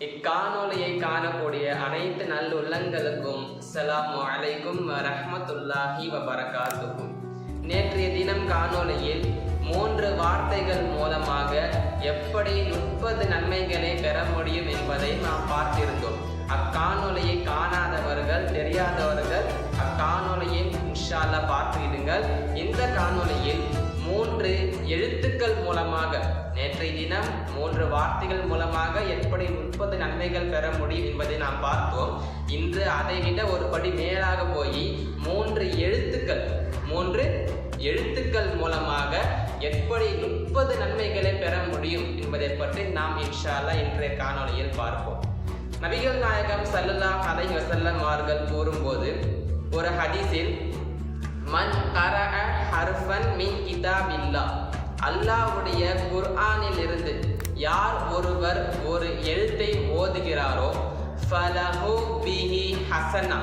இக்காணொலியை காணக்கூடிய அனைத்து நல்லுள்ளங்களுக்கும் அஸ்ஸலாமு அலைக்கும் ரஹமத்துல்லாஹி வபரகாத்துக்கும் நேற்றைய தினம் காணொளியில் மூன்று வார்த்தைகள் மூலமாக எப்படி முப்பது நன்மைகளை பெற முடியும் என்பதை நாம் பார்த்திருந்தோம். அக்காணொலியை காணாதவர்கள் தெரியாதவர்கள் அக்காணொலியை இன்ஷால்ல பார்த்துவிடுங்கள் இந்த காணொலியில் மூன்று எழுத்துக்கள் மூலமாக நேற்றைய தினம் மூன்று வார்த்தைகள் மூலமாக எப்படி முப்பது நன்மைகள் பெற முடியும் என்பதை நாம் பார்த்தோம் இன்று அதை விட ஒரு படி மேலாக போய் மூன்று எழுத்துக்கள் மூன்று எழுத்துக்கள் மூலமாக எப்படி முப்பது நன்மைகளை பெற முடியும் என்பதை பற்றி நாம் இன்ஷால்லா இன்றைய காணொளியில் பார்ப்போம். நபிகள் நாயகம் சல்லல்லா அலை வசல்லம் அவர்கள் கூறும்போது ஒரு ஹதீஸில் மன் கரஅ ஹர்ஃபன் மின் கிதாபில்லா. அல்லாஹ்வுடைய குர்ஆனில் இருந்து யார் ஒருவர் ஒரு எழுத்தை ஓதுகிறாரோ ஃபலஹு பிஹி ஹசனா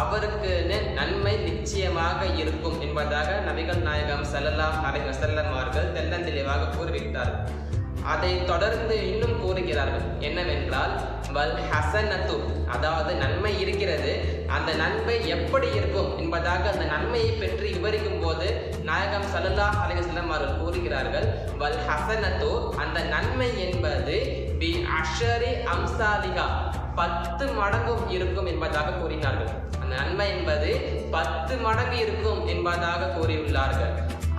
அவருக்குன்னு நன்மை நிச்சயமாக இருக்கும் என்பதாக நபிகள் நாயகம் ஸல்லல்லாஹு அலைஹி அவர்கள் தெள்ளந்தெளிவாக கூறிவிட்டார்கள். அதை தொடர்ந்து இன்னும் கூறுகிறார்கள். என்னவென்றால் வல் ஹசனத்து அதாவது நன்மை இருக்கிறது. அந்த நன்மை எப்படி இருக்கும் என்பதாக அந்த நன்மையை பற்றி விவரிக்கும் போது நாயகம் சல்லல்லா அலிகஸ்லம் அவர்கள் கூறுகிறார்கள் வல் ஹசனத்து அந்த நன்மை என்பது பி அஷரி அம்சாலிகா பத்து மடங்கும் இருக்கும் என்பதாக கூறினார்கள். அந்த நன்மை என்பது பத்து மடங்கு இருக்கும் என்பதாக கூறியுள்ளார்கள்.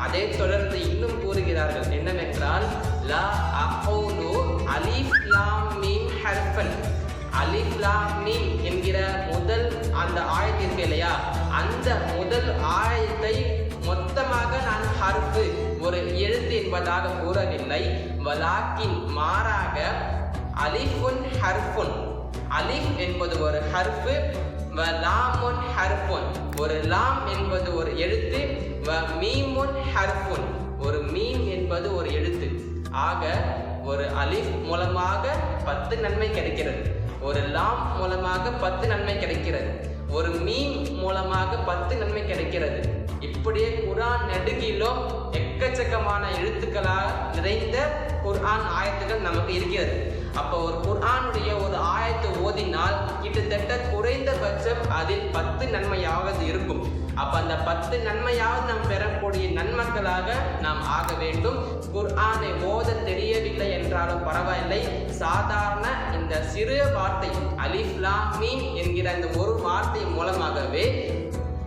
அதை தொடர்ந்து இன்னும் கூறுகிறார்கள் என்னவென்றால் லா அகௌலு அலிஃப் லாம் மீம் ஹர்ஃபன் அலிஃப் லாம் மீம் என்கிற முதல் அந்த ஆயத்து இருக்கு இல்லையா? அந்த முதல் ஆயத்தை மொத்தமாக நான் ஹர்ஃபு ஒரு எழுத்து என்பதாக கூறவில்லை. வலாக்கின் மாறாக அலிஃபுன் ஹர்ஃபுன். அலிஃப் என்பது ஒரு ஹர்ஃபு வ லாமுன் ஹர்ஃபுன். ஒரு லாம் என்பது ஒரு எழுத்து வ மீமுன் ஹர்ஃபுன். ஒரு மீம் என்பது ஒரு எழுத்து. ஆக ஒரு அலிஃப் மூலமாக பத்து நன்மை கிடைக்கிறது. ஒரு லாம் மூலமாக பத்து நன்மை கிடைக்கிறது. ஒரு மீம் மூலமாக பத்து நன்மை கிடைக்கிறது. இப்படியே குரான் நெடுகிலும் எக்கச்சக்கமான எழுத்துக்களாக நிறைந்த குர்ஆன் ஆயத்துகள் நமக்கு இருக்கிறது. அப்போ ஒரு குர்ஆனுடைய ஒரு ஆயத்தை ஓதினால் கிட்டத்தட்ட குறைந்தபட்சம் அதில் பத்து நன்மையாவது இருக்கும். அப்ப அந்த பத்து நன்மையாவது நாம் பெறக்கூடிய நன்மக்களாக நாம் ஆக வேண்டும். குர்ஆனை ஓத தெரியவில்லை என்றாலும் பரவாயில்லை. சாதாரண இந்த சிறு வார்த்தை அலிஃப் என்கிற அந்த ஒரு வார்த்தை மூலமாகவே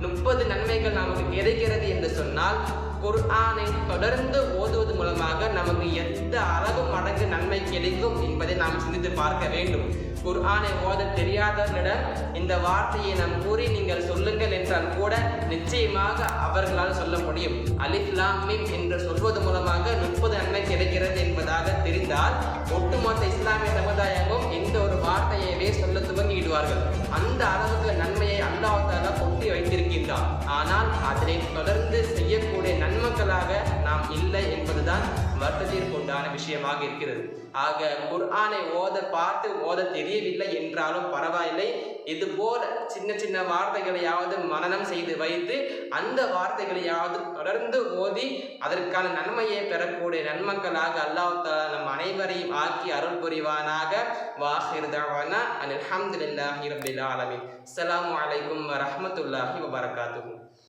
முப்பது நன்மைகள் நமக்கு கிடைக்கிறது என்று சொன்னால் குர்ஆனை தொடர்ந்து ஓதுவது மூலமாக நமக்கு எந்த அளவு மடங்கு நன்மை கிடைக்கும் என்பதை நாம் சிந்தித்து பார்க்க வேண்டும். குர்ஆனை ஓத தெரியாதவர்களிடம் இந்த வார்த்தையை நாம் கூறி நீங்கள் சொல்லுங்கள் என்றால் கூட நிச்சயமாக அவர்களால் சொல்ல முடியும். அலிஃப்லாமிம் என்று சொல்வது மூலமாக முப்பது நன்மை கிடைக்கிறது என்பதாக தெரிந்தால் ஒட்டுமொத்த இஸ்லாமிய சமுதாயமும் இந்த ஒரு வார்த்தையவே சொல்ல துவங்கிவிடுவார்கள். அந்த அளவுக்கு நன்மையை அல்லாஹால கொட்டி வைத்திருக்கின்றார் ஆனால் அதனை தொடர்ந்து மக்களாக நாம் இல்லை என்பதுதான் வருத்தத்திற்கு உண்டான விஷயமாக இருக்கிறது. ஆக குர்ஆனை ஓத பார்த்து ஓத தெரியவில்லை என்றாலும் பரவாயில்லை. இது போல சின்ன சின்ன வார்த்தைகளையாவது மனநம் செய்து வைத்து அந்த வார்த்தைகளையாவது தொடர்ந்து ஓதி அதற்கான நன்மையை பெறக்கூடிய நன்மக்களாக அல்லாஹால நம் அனைவரையும் ஆக்கி அருள் புரிவானாக. வாஹிர் தவானா அனில் ரபில் ரப்பில் அலைக்கும் வரஹ்மத்துல்லாஹி